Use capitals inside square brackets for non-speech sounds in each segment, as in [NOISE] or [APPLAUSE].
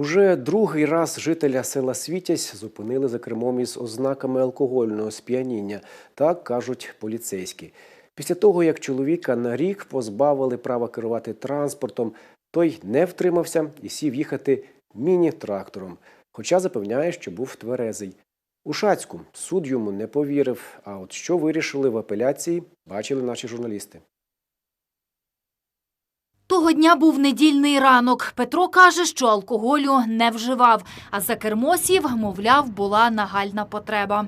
Уже другий раз жителя села Світязь зупинили за кермом із ознаками алкогольного сп'яніння, так кажуть поліцейські. Після того, як чоловіка на рік позбавили права керувати транспортом, той не втримався і сів їхати міні-трактором, хоча запевняє, що був тверезий. У Шацьку суд йому не повірив. А от що вирішили в апеляції, бачили наші журналісти. Того дня був недільний ранок. Петро каже, що алкоголю не вживав, а за кермо сів, мовляв, була нагальна потреба.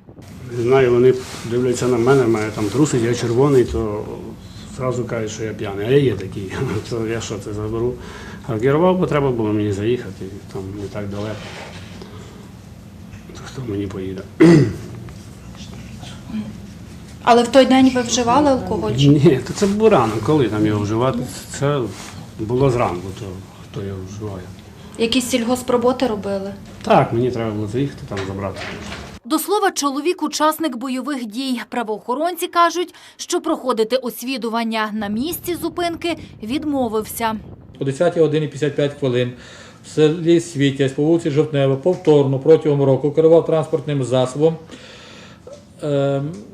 Не знаю, вони дивляться на мене, мене там трусить, я червоний, то зразу кажуть, що я п'яний. А я є такий. [LAUGHS] То я що це заберу? А керував, бо треба було мені заїхати, там не так далеко. То хто мені поїде? [CLEARS THROAT] Але в той день ви вживали алкоголь? Ні, то це було рано. Коли там його вживати? Це було зранку, то хто його вживає. Якісь сільгоспроботи робили? Так, мені треба було заїхати там забрати. До слова, чоловік – учасник бойових дій. Правоохоронці кажуть, що проходити освідування на місці зупинки відмовився. О 10 годині 55 хвилин в селі Світязь по вулиці Жовтнева повторно протягом року керував транспортним засобом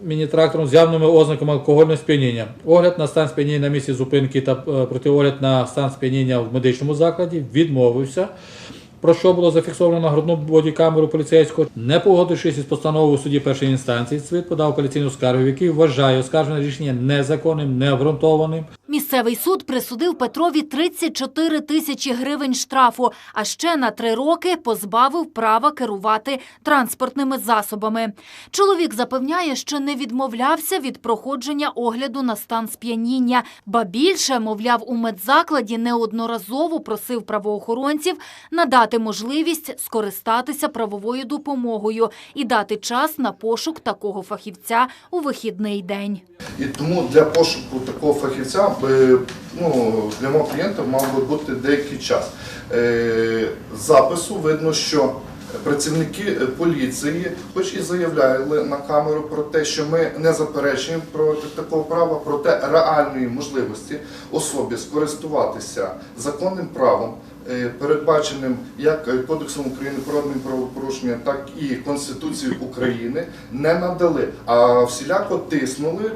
міні-трактором з явними ознаками алкогольного сп'яніння. Огляд на стан сп'яніння на місці зупинки та е, протиогляд на стан сп'яніння в медичному закладі відмовився. Про що було зафіксовано на грудну бодікамеру поліцейського, не погодившись із постановою судді першої інстанції, ЦВІТ подав апеляційну скаргу, в якій вважає оскаржене рішення незаконним, необґрунтованим, Місцевий суд присудив Петрові 34 тисячі гривень штрафу, а ще на три роки позбавив права керувати транспортними засобами. Чоловік запевняє, що не відмовлявся від проходження огляду на стан сп'яніння, ба більше, мовляв, у медзакладі неодноразово просив правоохоронців надати можливість скористатися правовою допомогою і дати час на пошук такого фахівця у вихідний день. І тому для пошуку такого фахівця ну, для мого клієнта мав би бути деякий час. Е, запису видно, що працівники поліції, хоч і заявляли на камеру про те, що ми не заперечуємо проти такого права, проте реальної можливості особі скористуватися законним правом. е, Передбаченим як Кодексом України про адмінправопорушення, так і Конституцією України не надали, а всіляко тиснули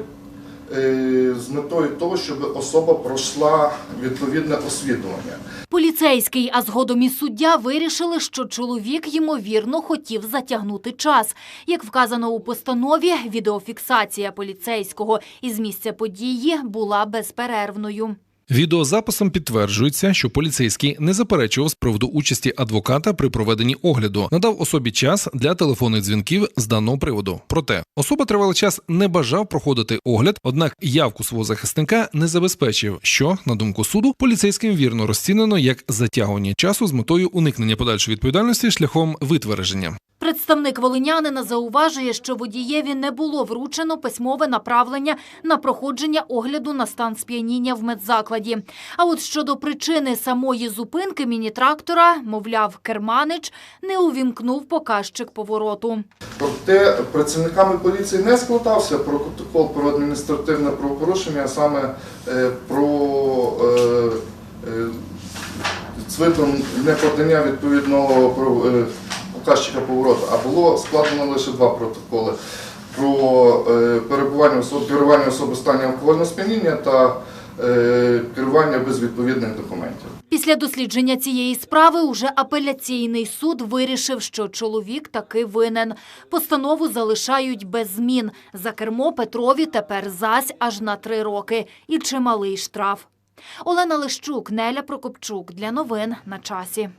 з метою того, щоб особа пройшла відповідне освідування. Поліцейський, а згодом і суддя вирішили, що чоловік, ймовірно, хотів затягнути час. Як вказано у постанові, відеофіксація поліцейського із місця події була безперервною. Відеозаписом підтверджується, що поліцейський не заперечував з приводу участі адвоката при проведенні огляду, надав особі час для телефонних дзвінків з даного приводу. Проте особа тривалий час не бажав проходити огляд, однак явку свого захисника не забезпечив, що, на думку суду, поліцейським вірно розцінено як затягування часу з метою уникнення подальшої відповідальності шляхом витвердження. Представник волинянина зауважує, що водієві не було вручено письмове направлення на проходження огляду на стан сп'яніння в медзакладі. А от щодо причини самої зупинки міні-трактора, мовляв, керманич не увімкнув показчик повороту. Проте працівниками поліції не складався протокол про адміністративне правопорушення, а саме е, про е, е, цвитом неподання відповідного е, показчика повороту, а було складено лише два протоколи про е, перебування особи, керування особи стані алкогольного сп'яніння та е, керування без відповідних документів. Після дослідження цієї справи уже апеляційний суд вирішив, що чоловік таки винен. Постанову залишають без змін. За кермо Петрові тепер зась аж на три роки і чималий штраф. Олена Лищук, Неля Прокопчук. Для новин на часі.